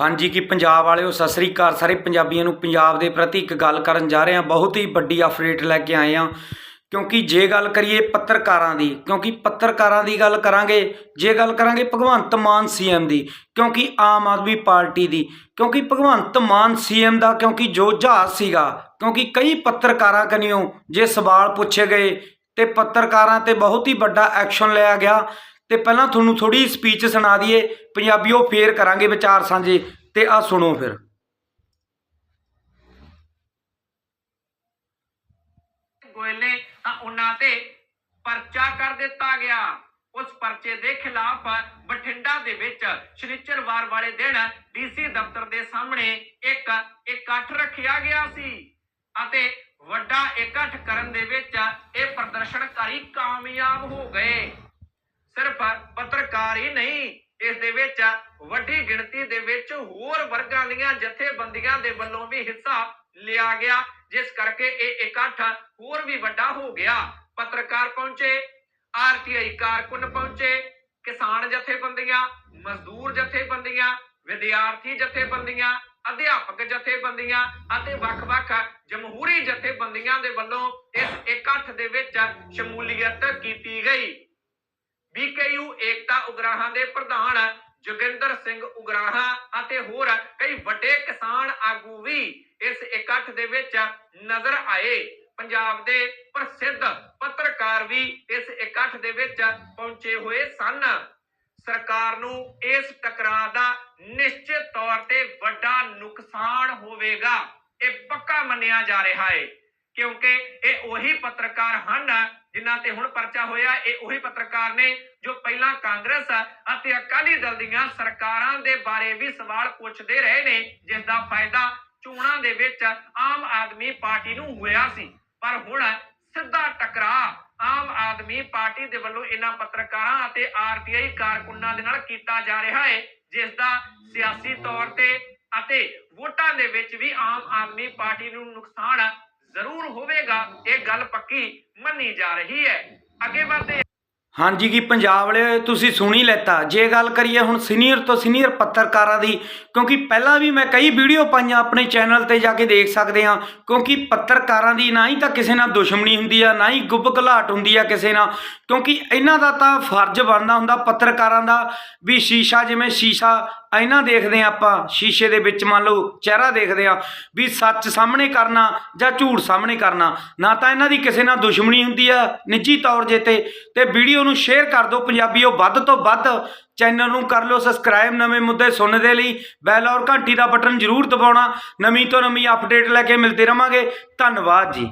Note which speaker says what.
Speaker 1: ਹਾਂਜੀ, ਕਿ ਪੰਜਾਬ ਵਾਲਿਓ, ਸਤਿ ਸ੍ਰੀ ਅਕਾਲ। ਸਾਰੇ ਪੰਜਾਬੀਆਂ ਨੂੰ ਪੰਜਾਬ ਦੇ ਪ੍ਰਤੀ ਇੱਕ ਗੱਲ ਕਰਨ ਜਾ ਰਹੇ ਹਾਂ। ਬਹੁਤ ਹੀ ਵੱਡੀ ਅਪਡੇਟ ਲੈ ਕੇ ਆਏ ਹਾਂ। ਕਿਉਂਕਿ ਜੇ ਗੱਲ ਕਰੀਏ ਪੱਤਰਕਾਰਾਂ ਦੀ, ਕਿਉਂਕਿ ਪੱਤਰਕਾਰਾਂ ਦੀ ਗੱਲ ਕਰਾਂਗੇ, ਜੇ ਗੱਲ ਕਰਾਂਗੇ ਭਗਵੰਤ ਮਾਨ ਸੀਐਮ ਦੀ, ਕਿਉਂਕਿ ਆਮ ਆਦਮੀ ਪਾਰਟੀ ਦੀ, ਕਿਉਂਕਿ ਭਗਵੰਤ ਮਾਨ ਸੀਐਮ ਦਾ ਕਿਉਂਕਿ ਜੋ ਜਹਾਜ਼ ਸੀਗਾ, ਕਿਉਂਕਿ ਕਈ ਪੱਤਰਕਾਰਾਂ ਕਨਿਓ ਜੇ ਸਵਾਲ ਪੁੱਛੇ ਗਏ ਤੇ ਪੱਤਰਕਾਰਾਂ ਤੇ ਬਹੁਤ ਹੀ ਵੱਡਾ ਐਕਸ਼ਨ ਲਿਆ ਗਿਆ। ਤੇ ਪਹਿਲਾਂ ਤੁਹਾਨੂੰ ਥੋੜੀ ਸਪੀਚ ਸੁਣਾ ਦਈਏ, ਪੰਜਾਬੀਓ ਫੇਰ ਕਰਾਂਗੇ ਵਿਚਾਰ ਸਾਂਝੇ, ਤੇ ਆ ਸੁਣੋ ਫਿਰ।
Speaker 2: ਗੋਇਲ ਨੇ ਤਾਂ ਉਹਨਾਂ ਤੇ ਪਰਚਾ ਕਰ ਦਿੱਤਾ ਗਿਆ। ਉਸ ਪਰਚੇ ਦੇ ਖਿਲਾਫ ਬਠਿੰਡਾ ਦੇ ਵਿੱਚ ਸ਼ਨੀਚਰਵਾਰ ਵਾਲੇ ਦਿਨ ਡੀਸੀ ਦਫ਼ਤਰ ਦੇ ਸਾਹਮਣੇ ਇੱਕ ਇਕੱਠ ਰੱਖਿਆ ਗਿਆ ਸੀ ਅਤੇ ਵੱਡਾ ਇਕੱਠ ਕਰਨ ਦੇ ਵਿੱਚ ਇਹ ਪ੍ਰਦਰਸ਼ਨਕਾਰੀ ਕਾਮਯਾਬ ਹੋ ਗਏ ਸਿਰਫ ਪੱਤਰਕਾਰ ਹੀ ਨਹੀਂ, ਇਸ ਦੇ ਵਿੱਚ ਵੱਡੀ ਗਿਣਤੀ ਦੇ ਵਿੱਚ ਹੋਰ ਵਰਗਾਂ ਦੀਆਂ ਜਥੇਬੰਦੀਆਂ ਦੇ ਵੱਲੋਂ ਵੀ ਹਿੱਸਾ ਲਿਆ ਗਿਆ, ਜਿਸ ਕਰਕੇ ਇਹ ਇਕੱਠ ਹੋਰ ਵੀ ਵੱਡਾ ਹੋ ਗਿਆ। ਪੱਤਰਕਾਰ ਪਹੁੰਚੇ ਆਰਟੀਆਈ ਕਾਰਕੁਨ ਪਹੁੰਚੇ, ਕਿਸਾਨ ਜਥੇਬੰਦੀਆਂ, ਮਜ਼ਦੂਰ ਜਥੇਬੰਦੀਆਂ, ਵਿਦਿਆਰਥੀ ਜਥੇਬੰਦੀਆਂ, ਅਧਿਆਪਕ ਜਥੇਬੰਦੀਆਂ ਅਤੇ ਵੱਖ-ਵੱਖ ਜਮਹੂਰੀ ਜਥੇਬੰਦੀਆਂ ਦੇ ਵੱਲੋਂ ਇਸ ਇਕੱਠ ਦੇ ਵਿੱਚ ਸ਼ਮੂਲੀਅਤ ਕੀਤੀ ਗਈ। ਬੀਕੇਯੂ ਏਕਤਾ ਉਗਰਾਹਾਂ ਦੇ ਪ੍ਰਧਾਨ ਜੋਗਿੰਦਰ ਸਿੰਘ ਉਗਰਾਹਾਂ ਅਤੇ ਹੋਰ ਕਈ ਵੱਡੇ ਕਿਸਾਨ ਆਗੂ ਵੀ ਇਸ ਇਕੱਠ ਦੇ ਵਿੱਚ ਨਜ਼ਰ ਆਏ। ਪੰਜਾਬ ਦੇ ਪ੍ਰਸਿੱਧ ਪੱਤਰਕਾਰ ਵੀ ਇਸ ਇਕੱਠ ਦੇ ਵਿੱਚ ਪਹੁੰਚੇ ਹੋਏ ਸਨ। ਸਰਕਾਰ ਨੂੰ ਇਸ ਟਕਰਾਅ ਦਾ ਨਿਸ਼ਚਿਤ ਤੌਰ ਤੇ ਵੱਡਾ ਨੁਕਸਾਨ ਹੋਵੇਗਾ, ਇਹ ਪੱਕਾ ਮੰਨਿਆ ਜਾ ਰਿਹਾ ਹੈ, ਕਿਉਂਕਿ ਇਹ ਉਹੀ ਪੱਤਰਕਾਰ ਹਨ ਜਿਨ੍ਹਾਂ ਤੇ ਹੁਣ ਪਰਚਾ ਹੋਇਆ, ਇਹ ਉਹੀ ਪੱਤਰਕਾਰ ਨੇ ਜੋ ਪਹਿਲਾਂ ਕਾਂਗਰਸ ਅਤੇ ਅਕਾਲੀ ਦਲ ਦੀਆਂ ਸਰਕਾਰਾਂ ਦੇ ਬਾਰੇ ਵੀ ਸਵਾਲ ਪੁੱਛਦੇ ਰਹੇ ਨੇ ਜਿਸ ਦਾ ਫਾਇਦਾ ਚੋਣਾਂ ਦੇ ਵਿੱਚ ਆਮ ਆਦਮੀ ਪਾਰਟੀ ਨੂੰ ਹੋਇਆ ਸੀ। ਪਰ ਹੁਣ ਸਿੱਧਾ ਟਕਰਾਅ ਆਮ ਆਦਮੀ ਪਾਰਟੀ ਦੇ ਵੱਲੋਂ ਇਹਨਾਂ ਪੱਤਰਕਾਰਾਂ ਅਤੇ ਆਰਟੀਆਈ ਕਾਰਕੁਨਾਂ ਦੇ ਨਾਲ ਕੀਤਾ ਜਾ ਰਿਹਾ ਹੈ ਜਿਸ ਦਾ ਸਿਆਸੀ ਤੌਰ ਤੇ ਅਤੇ ਵੋਟਾਂ ਦੇ ਵਿੱਚ ਵੀ ਆਮ ਆਦਮੀ ਪਾਰਟੀ ਨੂੰ ਨੁਕਸਾਨ ਜ਼ਰੂਰ ਹੋਵੇਗਾ, ਇਹ ਗੱਲ ਪੱਕੀ ਮੰਨੀ ਜਾ ਰਹੀ ਹੈ। ਅੱਗੇ ਵਧਦੇ
Speaker 1: ਹਾਂਜੀ ਕੀ ਪੰਜਾਬ ਵਾਲੇ ਤੁਸੀਂ ਸੁਣੀ ਲੈਤਾ। ਜੇ ਗੱਲ ਕਰੀਏ ਹੁਣ ਸੀਨੀਅਰ ਤੋਂ ਸੀਨੀਅਰ ਪੱਤਰਕਾਰਾਂ ਦੀ, ਕਿਉਂਕਿ ਪਹਿਲਾਂ ਵੀ ਮੈਂ ਕਈ ਵੀਡੀਓ ਪਾਈਆਂ ਆਪਣੇ ਚੈਨਲ ਤੇ ਜਾ ਕੇ ਦੇਖ ਸਕਦੇ ਆ ਕਿਉਂਕਿ ਪੱਤਰਕਾਰਾਂ ਦੀ ਨਾ ਹੀ ਤਾਂ ਕਿਸੇ ਨਾਲ ਦੁਸ਼ਮਣੀ ਹੁੰਦੀ ਆ, ਨਾ ਹੀ ਗੁੱਬ ਘਲਾਟ ਹੁੰਦੀ ਆ ਕਿਸੇ ਨਾਲ, ਕਿਉਂਕਿ ਇਹਨਾਂ ਦਾ ਤਾਂ ਫਰਜ਼ ਬਣਦਾ ਹੁੰਦਾ ਪੱਤਰਕਾਰਾਂ ਦਾ ਵੀ ਸ਼ੀਸ਼ਾ, ਜਿਵੇਂ ਸ਼ੀਸ਼ਾ ਇਹਨਾਂ ਦੇਖਦੇ ਆ ਆਪਾਂ, ਸ਼ੀਸ਼ੇ ਦੇ ਵਿੱਚ ਮੰਨ ਲਓ ਚਿਹਰਾ ਦੇਖਦੇ ਆ ਵੀ ਸੱਚ ਸਾਹਮਣੇ ਕਰਨਾ ਜਾਂ ਝੂਠ ਸਾਹਮਣੇ ਕਰਨਾ। ਨਾ ਤਾਂ ਇਹਨਾਂ ਦੀ ਕਿਸੇ ਨਾਲ ਦੁਸ਼ਮਣੀ ਹੁੰਦੀ ਆ, ਨਿੱਜੀ ਤੌਰ ਜੇ ਤੇ। ਤੇ ਵੀਡੀਓ ਨੂੰ ਸ਼ੇਅਰ ਕਰ ਦਿਓ ਪੰਜਾਬੀਓ, ਵੱਧ ਤੋਂ ਵੱਧ ਚੈਨਲ ਨੂੰ ਕਰ ਲਓ ਸਬਸਕ੍ਰਾਈਬ ਨਵੇਂ ਮੁੱਦੇ ਸੁਣਨ ਦੇ ਲਈ। ਬੈਲ ਔਰ ਘੰਟੀ ਦਾ ਬਟਨ ਜ਼ਰੂਰ ਦਬਾਉਣਾ। ਨਵੀਂ ਤੋਂ ਨਵੀਂ ਅਪਡੇਟ ਲੈ ਕੇ ਮਿਲਦੇ ਰਵਾਂਗੇ। ਧੰਨਵਾਦ ਜੀ।